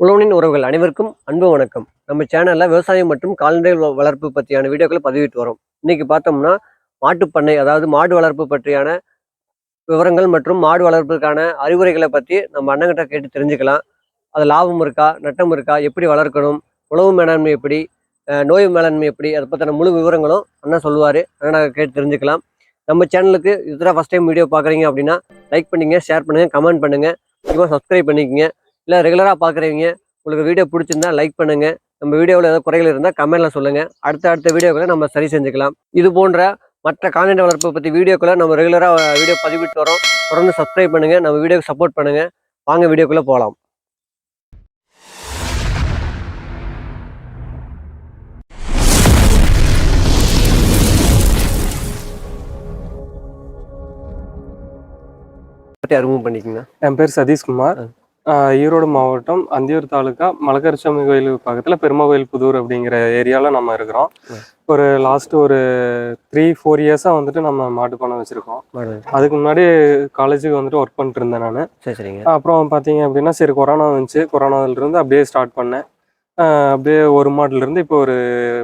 உழவனின் உறவுகள் அனைவருக்கும் அன்பு வணக்கம். நம்ம சேனல்ல விவசாயம் மற்றும் கால்நடை வ- வளர்ப்பு பற்றியான வீடியோக்களை பதிவிட்டு வரோம். இன்னைக்கு பார்த்தோம்னா மாட்டுப் பண்ணை அதாவது மாடு வளர்ப்பு பற்றியான விவரங்கள் மற்றும் மாடு வளர்ப்புக்கான அறிவுரைகளை பற்றி நம்ம அண்ணங்கிட்ட கேட்டு தெரிஞ்சுக்கலாம். அது லாபம் இருக்கா நட்டம் இருக்கா எப்படி வளர்க்கணும் உழவு மேலாண்மை எப்படி நோய் மேலாண்மை எப்படி அதை பற்றின முழு விவரங்களும் அண்ணன் சொல்லுவார் அண்ணனாக கேட்டு தெரிஞ்சுக்கலாம். நம்ம சேனலுக்கு இதுதான் ஃபஸ்ட் டைம் வீடியோ பார்க்குறீங்க அப்படின்னா லைக் பண்ணுங்கள் ஷேர் பண்ணுங்கள் கமெண்ட் பண்ணுங்கள் முக்கியமாக சப்ஸ்கிரைப் பண்ணிக்கங்க. இல்லை ரெகுலராக பார்க்குறவங்க உங்களுக்கு வீடியோ பிடிச்சிருந்தா லைக் பண்ணுங்க. நம்ம வீடியோவில் ஏதாவது குறைகள் இருந்தால் கமெண்ட்ல சொல்லுங்க. அடுத்த அடுத்த வீடியோக்களை நம்ம சரி செஞ்சுக்கலாம். இது போன்ற மற்ற கால்நடை வளர்ப்பு பற்றி வீடியோக்களை நம்ம ரெகுலராக வீடியோ பதிவிட்டு வரோம். தொடர்ந்து சப்ஸ்கிரைப் பண்ணுங்க. நம்ம வீடியோக்கு சப்போர்ட் பண்ணுங்க. வாங்க வீடியோக்குள்ளே போகலாம் அறிமுகம் பண்ணிக்கோங்க. என் பேர் சதீஷ்குமார். ஈரோடு மாவட்டம் அந்தியூர் தாலுக்கா மலக்கரிசாமி கோயில் பக்கத்தில் பெருமகோயில் புதூர் அப்படிங்கிற ஏரியாவில் நம்ம இருக்கிறோம். ஒரு லாஸ்ட் ஒரு த்ரீ ஃபோர் இயர்ஸாக வந்துட்டு நம்ம மாட்டு பண்ணை வச்சுருக்கோம். அதுக்கு முன்னாடி காலேஜுக்கு வந்துட்டு ஒர்க் பண்ணிட்டு இருந்தேன் நான். அப்புறம் பார்த்தீங்க அப்படின்னா சரி கொரோனா வந்துச்சு. கொரோனாவிலிருந்து அப்படியே ஸ்டார்ட் பண்ணேன். அப்படியே ஒரு மாடுலேருந்து இப்போ ஒரு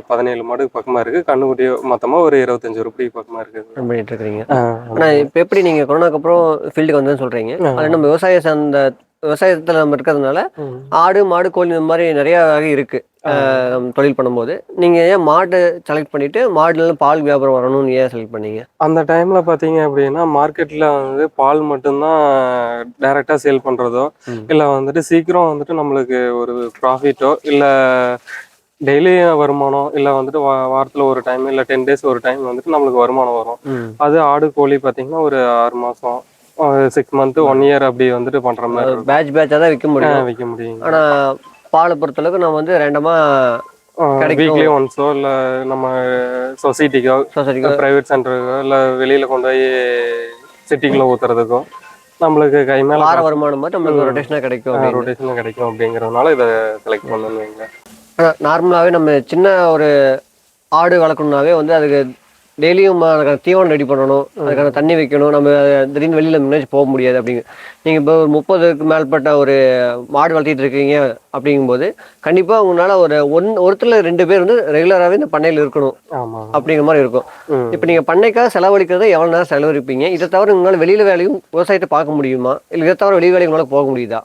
பதினேழு மாடு பக்கமாக இருக்குது கண்ணுக்குட்டி மொத்தமாக ஒரு இருபத்தஞ்சு உருப்படி பக்கமாக இருக்குது பண்ணிட்டு இருக்கிறீங்க. ஆஹ் ஆனா இப்ப எப்படி நீங்க கொரோனாக்கு அப்புறம் ஃபீல்டுக்கு வந்தேன்னு சொல்றீங்க? ஆ. அது நம்ம விவசாய சார்ந்த விவசாயத்துல நம்ம இருக்கிறதுனால. ஆடு மாடு கோழி இந்த மாதிரி நிறைய வகை இருக்கு. தொழில் பண்ணும்போது. நீங்க ஏன் மாடு செலக்ட் பண்ணிட்டு மாடுல பால் வியாபாரம் வரணும்னு ஏன் செலக்ட் பண்ணீங்க? அந்த டைம்ல பாத்தீங்க அப்படின்னா மார்க்கெட்ல வந்து பால் மட்டும்தான் டைரக்டா சேல் பண்றதோ ம். இல்ல வந்துட்டு சீக்கிரம் வந்துட்டு நம்மளுக்கு ஒரு ப்ராஃபிட்டோ இல்ல டெய்லி வருமானம் இல்ல வந்துட்டு வா- வாரத்துல ஒரு டைம் இல்ல டென் டேஸ் ஒரு டைம் வந்துட்டு நம்மளுக்கு வருமானம் வரும். அது ஆடு கோழி பாத்தீங்கன்னா ஒரு ஆறு மாசம் சிக்ஸ் மந்த் ஒன் இயர் அப்படி வந்துட்டு பண்ற மாதிரி. பேட்ச் பேட்சா தான் விற்க முடியும் விற்க முடியும் ஆனா பாலை பொறுத்தளவுக்கு நம்ம வந்து ரெண்டமா. வீக்லி ஒன்ஸோ இல்ல நம்ம சொசைட்டிக்கோ சொசைட்டிக்கு பிரைவேட் சென்டருக்கோ இல்ல வெளியில கொண்டு போய் சிட்டிக்குள்ள ஊத்துறதுக்கோ நம்மளுக்கு கை மேல வார வருமானம் மாதிரி நம்மளுக்கு. ரொட்டேஷனா கிடைக்கும். ரொட்டேஷன் கிடைக்கும் அப்படிங்கறதுனால இதை செலக்ட் பண்ணணுங்க ஆனா நார்மலாவே நம்ம சின்ன ஒரு ஆடு வளர்க்கணும்னாவே வந்து அதுக்கு டெய்லியும் அதுக்கான தீவனம் ரெடி பண்ணணும் அதுக்கான தண்ணி வைக்கணும் நம்ம திடீர்னு வெளியில முன்னாடி போக முடியாது அப்படிங்க. நீங்க இப்போ ஒரு முப்பதுக்கு மேற்பட்ட ஒரு மாடு வளர்த்திட்டு இருக்கீங்க அப்படிங்கும்போது கண்டிப்பா உங்களால ஒரு ஒன் ஒருத்தர்ல ரெண்டு பேர் வந்து ரெகுலராகவே இந்த பண்ணையில் இருக்கணும் அப்படிங்கிற மாதிரி இருக்கும். இப்போ நீங்க பண்ணைக்காக செலவழிக்கிறத எவ்வளவு நேரம் செலவழிப்பீங்க? இதை தவிர உங்களால வெளியில வேலையும் விவசாயத்தை பார்க்க முடியுமா? இல்லை இதை தவிர வெளி வேலைக்கு உங்களால போக முடியுதா?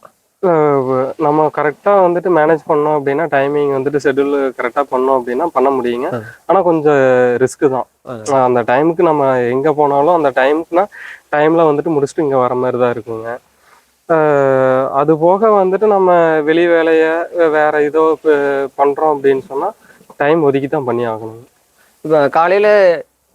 நம்ம கரெக்டா வந்துட்டு மேனேஜ் பண்ணோம் அப்படின்னா டைமிங் வந்துட்டு ஷெட்யூல் கரெக்டா பண்ணோம் அப்படின்னா பண்ண முடியுங்க. ஆ. ஆனா கொஞ்சம் ரிஸ்க் தான். அந்த டைமுக்கு நம்ம எங்க போனாலும் அந்த டைமுக்குனா டைம்ல வந்துட்டு முடிச்சுட்டு இங்க வர மாதிரி தான் இருக்குங்க. அது போக வந்துட்டு நம்ம வெளி வேலையை வேற ஏதோ ப- பண்றோம் அப்படின்னு சொன்னா டைம் ஒதுக்கி தான் பண்ணி ஆகணும். இப்போ காலையில்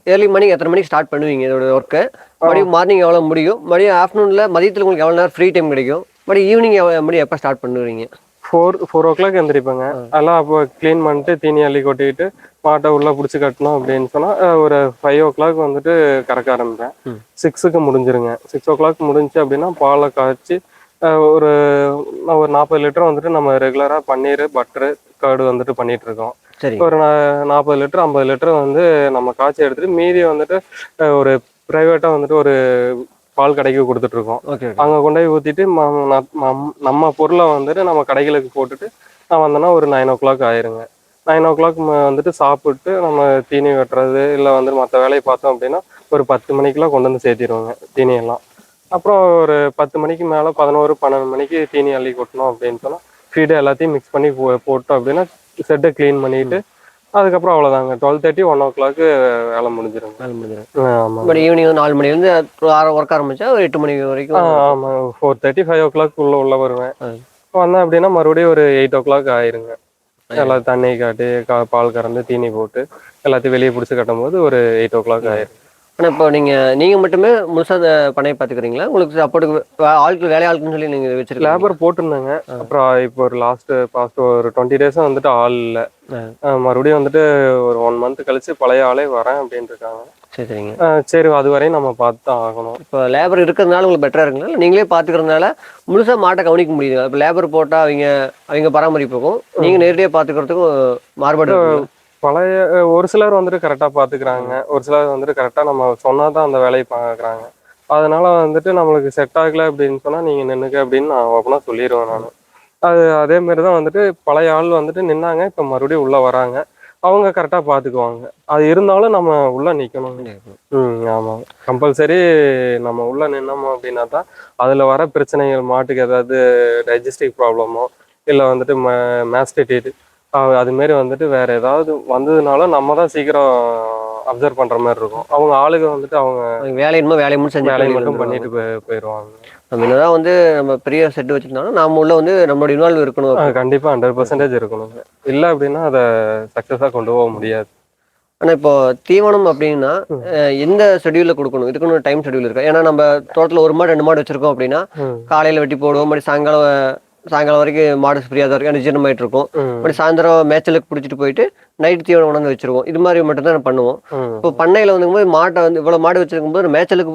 ஏர்லி மார்னிங் எத்தனை மணிக்கு ஸ்டார்ட் பண்ணுவீங்க இதோட ஒர்க்கு மறுபடியும் மார்னிங் எவ்வளோ முடியும்? மறுபடியும் ஆஃப்டர்நூனில் மதியத்தில் உங்களுக்கு எவ்வளோ நேரம் ஃப்ரீ டைம் கிடைக்கும்? மறுபடியும் ஈவினிங் மறுபடியும் எப்போ ஸ்டார்ட் பண்ணுவீங்க? ஃபோர் ஃபோர் ஓ கிளாக் எந்திரிப்பாங்க அதெல்லாம் அப்போ க்ளீன் பண்ணிட்டு தீனி அள்ளி கொட்டிட்டு மாட்டை உள்ள பிடிச்சி கட்டணும் அப்படின்னு சொன்னா அஹ், ஒரு ஃபைவ் ஓ கிளாக் வந்துட்டு கறக்க ஆரம்பிப்பேன். சிக்ஸுக்கு முடிஞ்சிருங்க. சிக்ஸ் ஓ கிளாக் முடிஞ்சு அப்படின்னா பாலை காய்ச்சி ஒரு ஒரு நாற்பது லிட்டர் வந்துட்டு நம்ம ரெகுலரா பன்னீர் பட்டரு கர்டு வந்துட்டு பண்ணிட்டு இருக்கோம் ஒரு நாற்பது லிட்டர் ஐம்பது லிட்டர் வந்து நம்ம காய்ச்சி எடுத்துட்டு மீதி வந்துட்டு ஒரு ப்ரைவேட்டா வந்துட்டு ஒரு பால் கடைக்கு கொடுத்துட்டு இருக்கோம் ஓகே. அங்கே கொண்டு போய் ஊற்றிட்டு நம்ம பொருளை வந்துட்டு நம்ம கடைகளுக்கு போட்டுட்டு நான் வந்தேன்னா ஒரு நைன் ஓ கிளாக் ஆயிருங்க. நைன் ஓ கிளாக் வந்துட்டு சாப்பிட்டு நம்ம தீனி வெட்டுறது இல்லை வந்து மற்ற வேலையை பார்த்தோம் அப்படின்னா ஒரு பத்து மணிக்கெல்லாம் கொண்டு வந்து சேர்த்திடுவோங்க தீனியெல்லாம். அப்புறம் ஒரு பத்து மணிக்கு மேலே பதினோரு பன்னெண்டு மணிக்கு தீனி அள்ளி கொட்டணும் அப்படின்னு சொன்னால் ஃபீடு எல்லாத்தையும் மிக்ஸ் பண்ணி போ- போட்டோம் அப்படின்னா செட்டை க்ளீன் பண்ணிட்டு அதுக்கப்புறம் அவ்வளோதாங்க twelve thirty one o'clock வேலை முடிஞ்சிருங்க. நாலு மணி நேரம் ஆமாம் மறுபடியும் ஈவினிங் நாலு மணிலேருந்து ஒர்க் ஆரம்பிச்சா ஒரு எட்டு மணி வரைக்கும் ஆமாம் four thirty five o'clock உள்ள உள்ள வருவேன். வந்தேன் அப்படின்னா மறுபடியும் ஒரு எயிட் ஓ கிளாக் ஆயிருங்க எல்லாம் தண்ணி காட்டி பால் கறந்து தீனி போட்டு எல்லாத்தையும் வெளியே பிடிச்சி கட்டும் போது ஒரு எயிட் ஓ கிளாக் ஆயிரும் ஆனால் இப்போ நீங்கள் நீங்கள் மட்டுமே முழுசாக அந்த பண்ணையை பார்த்துக்கிறீங்களா? உங்களுக்கு சப்போர்ட்டுக்கு ஆட்கள் வேலை ஆட்கள்னு சொல்லி நீங்கள் வச்சிருக்கீங்க. லேபர் போட்டிருந்தாங்க. அப்புறம் இப்போ ஒரு லாஸ்ட் பாஸ்ட் ஒரு டுவெண்ட்டி டேஸாக வந்துட்டு ஆள் இல்லை. மறுபடியும் வந்துட்டு ஒரு ஒன் மந்த் கழிச்சு பழைய ஆளே வரேன் அப்படின்ட்டு இருக்காங்க சரி சரிங்க. சரி அது வரையும் நம்ம பார்த்து தான் ஆகணும். இப்போ லேபர் இருக்கிறதுனால உங்களுக்கு பெட்டராக இருக்குங்களா? இல்லை நீங்களே பார்த்துக்கிறதுனால முழுசாக மாட்டை கவனிக்க முடியுது இப்போ லேபர் போட்டால் அவங்க அவங்க பராமரிப்புக்கும் நீங்கள் நேரடியாக பார்த்துக்கிறதுக்கும் மாறுபாடு? பழைய ஒரு சிலர் வந்துட்டு கரெக்டாக பார்த்துக்கிறாங்க ஒரு சிலர் வந்துட்டு கரெக்டாக நம்ம சொன்னால் தான் அந்த வேலையை பார்க்குறாங்க அதனால வந்துட்டு நம்மளுக்கு செட் ஆகல அப்படின்னு சொன்னால் நீங்கள் நின்றுக்க அப்படின்னு நான் ஓப்பனாக சொல்லிடுவேன் நான். அது அதே மாதிரி தான் வந்துட்டு பழைய ஆள் வந்துட்டு நின்னாங்க இப்போ மறுபடியும் உள்ள வராங்க. அவங்க கரெக்டாக பார்த்துக்குவாங்க அது இருந்தாலும் நம்ம உள்ள நிற்கணும் ம் ஆமாம் கம்பல்சரி நம்ம உள்ள நின்னோம் அப்படின்னா தான் அதில் வர பிரச்சனைகள் மாட்டுக்கு ஏதாவது டைஜஸ்டிவ் ப்ராப்ளமோ இல்லை வந்துட்டு ம மேஸ்டிடிட் அது மாரி வந்துட்டு வேற ஏதாவது வந்ததுனால நம்ம தான் சீக்கிரம் அப்சர்வ் பண்ற மாதிரி இருக்கும். அவங்க ஆளுங்க வந்துட்டு அவங்க வேலை என்னமோ வேலையை மட்டும் செஞ்சு வேலையை மட்டும். பண்ணிட்டு போய்- போயிடுவாங்க. நம்ம என்னதான் வந்து நம்ம பெரிய செட் வச்சிருந்தாலும் நாம உள்ள வந்து நம்மளோட இன்வால்வ் இருக்கணும். கண்டிப்பா ஹண்ட்ரட் பர்சன்டேஜ் இருக்கணுங்க இல்லை அப்படின்னா அதை சக்ஸஸாக கொண்டு போக முடியாது. ஆனா இப்போ தீவனம் அப்படின்னா எந்த ஷெடியூல்ல கொடுக்கணும்? இதுக்குன்னு டைம் ஷெடியூல் இருக்கா. ஏன்னா நம்ம தோட்டத்துல ஒரு மாடு ரெண்டு மாடு வச்சிருக்கோம் அப்படின்னா. காலையில வெட்டி போடுவோம் மறுபடி சாயங்காலம் சாயங்காலம் வரைக்கும் மாடு ஃப்ரீயாக தான் வரைக்கும் நிஜமாயிட்டு இருக்கும். மறுபடி சாயந்தரம் மேய்ச்சலுக்கு பிடிச்சிட்டு போயிட்டு நைட் தீவனம் கொண்டாந்து வச்சிருவோம். இது மாதிரி மட்டும் தான் பண்ணுவோம். இப்போ பண்ணையில வந்தும்போது மாட்டை வந்து இவ்வளவு மாடு வச்சிருக்கும் போது மேய்ச்சலுக்கு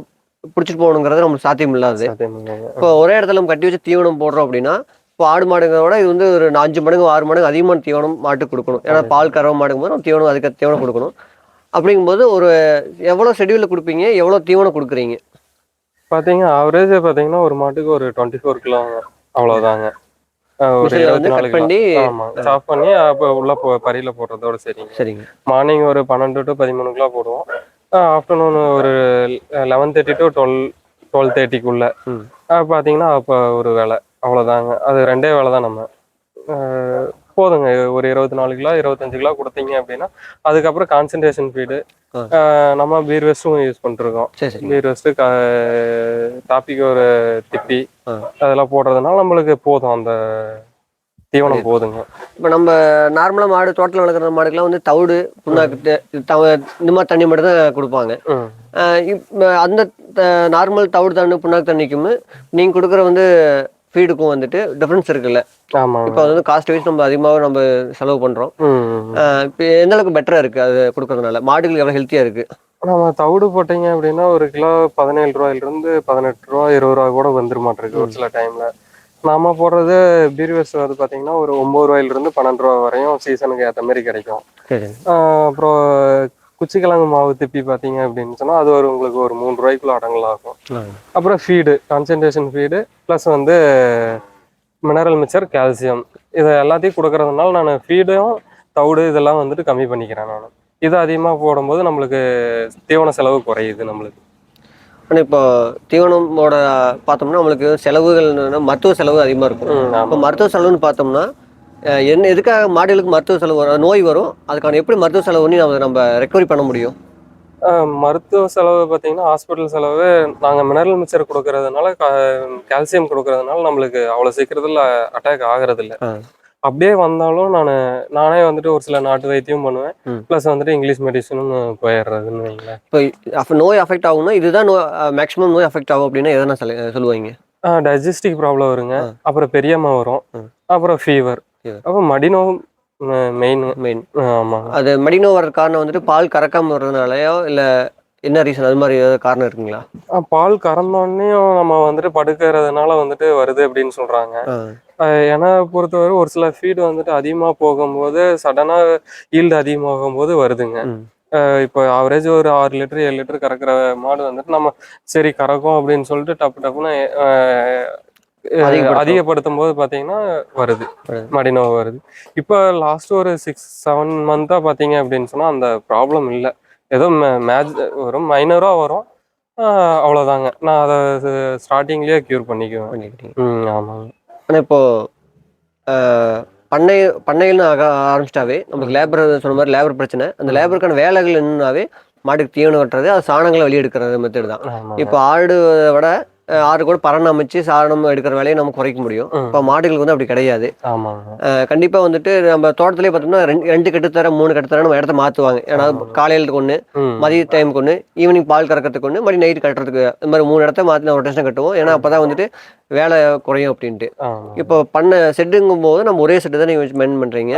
பிடிச்சிட்டு போகணுங்கிறது நமக்கு சாத்தியம் இல்லாது. இப்போ ஒரே இடத்துல நம்ம கட்டி வச்சு தீவனம் போடுறோம் அப்படின்னா இப்போ ஆடு மாடுங்கிறத விட இது வந்து ஒரு அஞ்சு மடங்கு ஆறு மடங்கு அதிகமான தீவனம் மாட்டுக்கு கொடுக்கணும். ஏன்னா பால் கறவை மாடுங்கும் போது நம்ம தீவனம் அதுக்கு தீவனம் கொடுக்கணும். அப்படிங்கும்போது ஒரு எவ்வளோ ஷெடியூலில் கொடுப்பீங்க? எவ்வளோ தீவனம் கொடுக்குறீங்க? பாத்தீங்க ஆவரேஜ் பாத்தீங்கன்னா ஒரு மாட்டுக்கு ஒரு டுவெண்ட்டி ஃபோர் கிலோ அவ்வளவுதாங்க. பண்ணி சாப் பண்ணி அப்போ உள்ள போ பரியில போடுறதோட சரிங்க. சரிங்க. மார்னிங் ஒரு பன்னெண்டு டு பதிமூணு கிலோ போடுவோம். ஆஃப்டர்நூன் ஒரு eleven thirty to twelve twelve தேர்ட்டிக்குள்ள ம். பார்த்தீங்கன்னா அப்போ ஒரு வேலை. அவ்வளோதாங்க அது ரெண்டே வேலை தான் நம்ம போதுங்க. ஒரு இருபத்தி நாலு கிலோ இருபத்தஞ்சு கிலோ கொடுத்தீங்க அப்படின்னா அதுக்கப்புறம் கான்சன்ட்ரேஷன் ஃபீடு. நம்ம பீர் வெஸ்ட்டும் யூஸ் பண்ணிருக்கோம் பீர் வெஸ்ட்டு டாப்பிக்கு ஒரு திப்பி. அதெல்லாம் போடுறதுனால நம்மளுக்கு போதும். அந்த தீவனம் போதுங்க. இப்போ நம்ம நார்மலாக மாடு தோட்டத்தில் வளர்க்குற மாடுக்கெல்லாம் வந்து தவிடு புண்ணாக்கு இந்த மாதிரி தண்ணி மட்டும் தான் கொடுப்பாங்க. அந்த நார்மல் தவிடு தண்ணி புண்ணாக்கு தண்ணிக்கும் நீங்கள் கொடுக்குற வந்து ஃபீடுக்கும் வந்துட்டு டிஃப்ரென்ஸ் இருக்குல்ல. இப்போ வந்து காஸ்ட் வைஸ் நம்ம அதிகமாக நம்ம செலவு பண்ணுறோம். இப்போ எந்த அளவுக்கு பெட்டராக இருக்குது அது கொடுக்கறதுனால? மாடுகள் எவ்வளோ ஹெல்த்தியாக இருக்குது நம்ம தவிடு போட்டீங்க அப்படின்னா ஒரு கிலோ பதினேழு ரூபாயில இருந்து பதினெட்டு ரூபா இருபது ரூபா கூட வந்துட மாட்டிருக்கு ஒரு சில டைம்ல நாம போடுறது பீர்வெஸ் வந்து பாத்தீங்கன்னா ஒரு ஒன்பது ரூபாயில இருந்து பன்னெண்டு ரூபா வரையும் சீசனுக்கு ஏத்த மாதிரி கிடைக்கும். அப்புறம் குச்சிக்கிழங்கு மாவு திப்பி பாத்தீங்க அப்படின்னு சொன்னா அது ஒரு உங்களுக்கு ஒரு மூணு ரூபாய்க்குள்ள அடங்கல் ஆகும். அப்புறம் ஃபீடு கான்சன்ட்ரேஷன் ஃபீடு ப்ளஸ் வந்து மினரல் மிக்சர் கால்சியம் இதை எல்லாத்தையும் கொடுக்கறதுனால நான் ஃபீடும் தவிடு இதெல்லாம் வந்துட்டு கம்மி பண்ணிக்கிறேன் நான். இது அதிகமாக போடும்போது நம்மளுக்கு தீவன செலவு குறையுது நம்மளுக்கு. ஆனால் இப்போ தீவனமோட பார்த்தோம்னா நம்மளுக்கு செலவுகள் மருத்துவ செலவு அதிகமாக இருக்கும். இப்போ மருத்துவ செலவுன்னு பார்த்தோம்னா என்ன எதுக்காக மாடுகளுக்கு மருத்துவ செலவு வரும்? நோய் வரும். அதுக்கான எப்படி மருத்துவ செலவு பண்ணி நம்ம நம்ம ரெக்கவரி பண்ண முடியும்? மருத்துவ செலவு பார்த்தீங்கன்னா ஹாஸ்பிட்டல் செலவு நாங்கள் மினரல் மிக்சர் கொடுக்கறதுனால கால்சியம் கொடுக்கறதுனால நம்மளுக்கு அவ்வளோ சீக்கிரத்தில் அட்டாக் ஆகிறது இல்ல ஆ. அப்படியே வந்தாலும் நான் நானே வந்துட்டு ஒரு சில நாட்டு வைத்தியம் பண்ணுவேன். ப்ளஸ் வந்துட்டு இங்கிலீஷ் மெடிசனும் போயிடுறதுன்னு வைங்களேன். இப்போ அப்போ நோய் அஃபெக்ட் ஆகும்னா இதுதான் நோய் மேக்ஸிமம் நோய் அஃபெக்ட் ஆகும் அப்படின்னா எதனா சொல்ல சொல்லுவாங்க? டைஜஸ்டிக் ப்ராப்ளம் வருங்க. அப்புறம் பெரியம்மா வரும். அப்புறம் ஃபீவர் அப்புறம் மடிநோவு மெயின் மெயின் ஆமாங்க அது மெடினோ வர்ற காரணம் வந்துட்டு பால் கறக்காம வர்றதுனாலயோ இல்லை என்ன ரீசன் அது மாதிரி ஏதாவது காரணம் இருக்குங்களா? பால் கறந்தோடனேயும் நம்ம வந்துட்டு படுக்கிறதுனால வந்துட்டு வருது அப்படின்னு சொல்றாங்க. என்னை பொறுத்தவரை ஒரு சில ஃபீடு வந்துட்டு அதிகமாக போகும்போது சடனாக ஈல்டு அதிகமாகும் போது வருதுங்க. இப்போ ஆவரேஜ் ஒரு ஆறு லிட்டர் ஏழு லிட்டர் கறக்கிற மாடு வந்துட்டு நம்ம சரி கறக்கும் அப்படின்னு சொல்லிட்டு டப்பு டப்புன்னு அதிகப்படுத்தும். போது பார்த்தீங்கன்னா வருது. மடிநோவு வருது. இப்போ லாஸ்ட் ஒரு சிக்ஸ் செவன் மந்த்தாக பார்த்தீங்க அப்படின்னு சொன்னால் அந்த ப்ராப்ளம் இல்லை. ஏதோ மேஜ் வரும் மைனராக வரும். அவ்வளோதாங்க நான் அதை ஸ்டார்டிங்லேயே க்யூர் பண்ணிக்குவேன். பண்ணிக்கிட்டீங்க. ம் ஆமாங்க. ஆனால் இப்போ அஹ், பண்ணை பண்ணைகள்னு ஆக ஆரம்பிச்சிட்டாவே நமக்கு லேபர் சொன்ன மாதிரி லேபர் பிரச்சனை. அந்த லேபருக்கான வேலைகள் என்னன்னாவே மாட்டுக்கு தீவனம் வெட்டுறது அது சாணங்களை வெளியெடுக்கிறது மெத்தட் தான். இப்போ ஆடு விட ஆடு கூட பரணம் அமைச்சு சாணம் எடுக்கிற வேலையை நம்ம குறைக்க முடியும். இப்போ மாடுகளுக்கு வந்து அப்படி கிடையாது. ஆமாங்க. அஹ், கண்டிப்பா வந்துட்டு நம்ம தோட்டத்திலே பார்த்தோம்னா ரெண்டு ரெண்டு கட்டுத்தர மூணு கட்டுத்தர நம்ம இடத்த மாற்றுவாங்க ஏன்னா காலையில் ஒன்று. மதிய டைமுக்கு ஒன்று ஈவினிங் பால் கறக்கிறதுக்கு ஒன்று மறுபடி நைட் கட்டுறதுக்கு இந்த மாதிரி மூணு இடத்த மாற்றி ரொட்டேஷன் கட்டுவோம். ஏன்னா அப்போ தான் வந்துட்டு வேலை குறையும் அப்படின்ட்டு. இப்போ பண்ண செட்டுங்கும் போது நம்ம ஒரே செட்டு தான் நீங்கள் மெயின் பண்ணுறீங்க.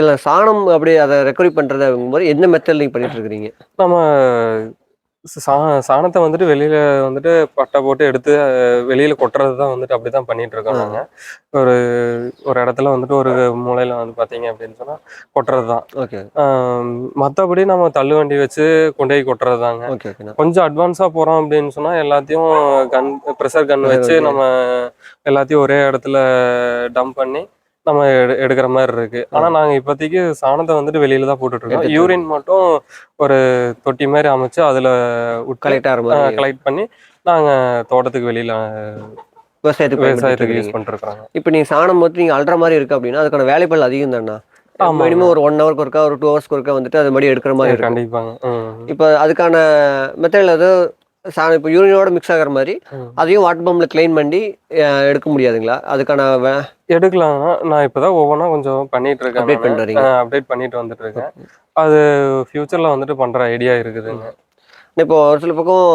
இல்லை சாணம் அப்படி அதை ரெக்கவரி பண்ணுறதுங்கும்போது என்ன மெத்தட் நீங்கள் பண்ணிட்டு இருக்கிறீங்க? நம்ம சா சாணத்தை வந்துட்டு வெளியில வந்துட்டு பட்டை போட்டு எடுத்து வெளியில கொட்டுறது தான் வந்துட்டு அப்படிதான் பண்ணிட்டு இருக்கோம் நாங்க ஒரு ஒரு இடத்துல வந்துட்டு ஒரு மூலையில வந்து பாத்தீங்க அப்படின்னு சொன்னா கொட்டுறது தான் ஓகே மற்றபடி நம்ம தள்ளு வண்டி வச்சு கொண்டு போய் கொட்டுறது தாங்க கொஞ்சம் அட்வான்ஸா போறோம் அப்படின்னு சொன்னா எல்லாத்தையும் கன் ப்ரெஷர் கன் வச்சு. நம்ம எல்லாத்தையும் ஒரே இடத்துல டம்ப் பண்ணி நம்ம எடு- எடுக்கிற மாதிரி இருக்கு. ஆனா நாங்க இப்போதைக்கு சாணத்தை வந்துட்டு வெளியில தான் போட்டுட்டு இருக்கோம் யூரின் மட்டும் ஒரு தொட்டி மாதிரி அமைச்சு அதுல கலெக்ட் ஆகிற மாதிரி கலெக்ட் பண்ணி நாங்க தோட்டத்துக்கு வெளியில விவசாயத்துக்கு விவசாயத்துக்கு யூஸ் இருக்கோங்க. இப்போ நீங்கள் சாணம் போட்டு நீங்கள் அல்ற மாதிரி இருக்கு அப்படின்னா அதுக்கான வேலைப்பள் அதிகம் தானே. மினிமம் ஒரு ஒன் ஹவருக்கு ஒருக்கா ஒரு டூ ஹவர்ஸ்க்கு ஒருக்கா வந்துட்டு அது மாதிரி எடுக்கிற மாதிரி கண்டிப்பாங்க. இப்போ அதுக்கான மெத்தடில் ஏதோ சா இப்போ யூரினோட மிக்ஸ் ஆகிற மாதிரி. அதையும் வாட்டர் பம்பில் க்ளைன் பண்ணி எடுக்க முடியாதுங்களா? அதுக்கான எடுக்கலாம்னா நான் இப்பதான் ஒவ்வொன்றா கொஞ்சம் பண்ணிட்டு இருக்கேன் Update பண்ணிட்டு. அப்டேட் பண்ணிட்டு வந்துட்டு இருக்கேன். அது ஃபியூச்சர்ல வந்துட்டு பண்ற ஐடியா இருக்குதுங்க. இப்போ ஒரு சில பக்கம்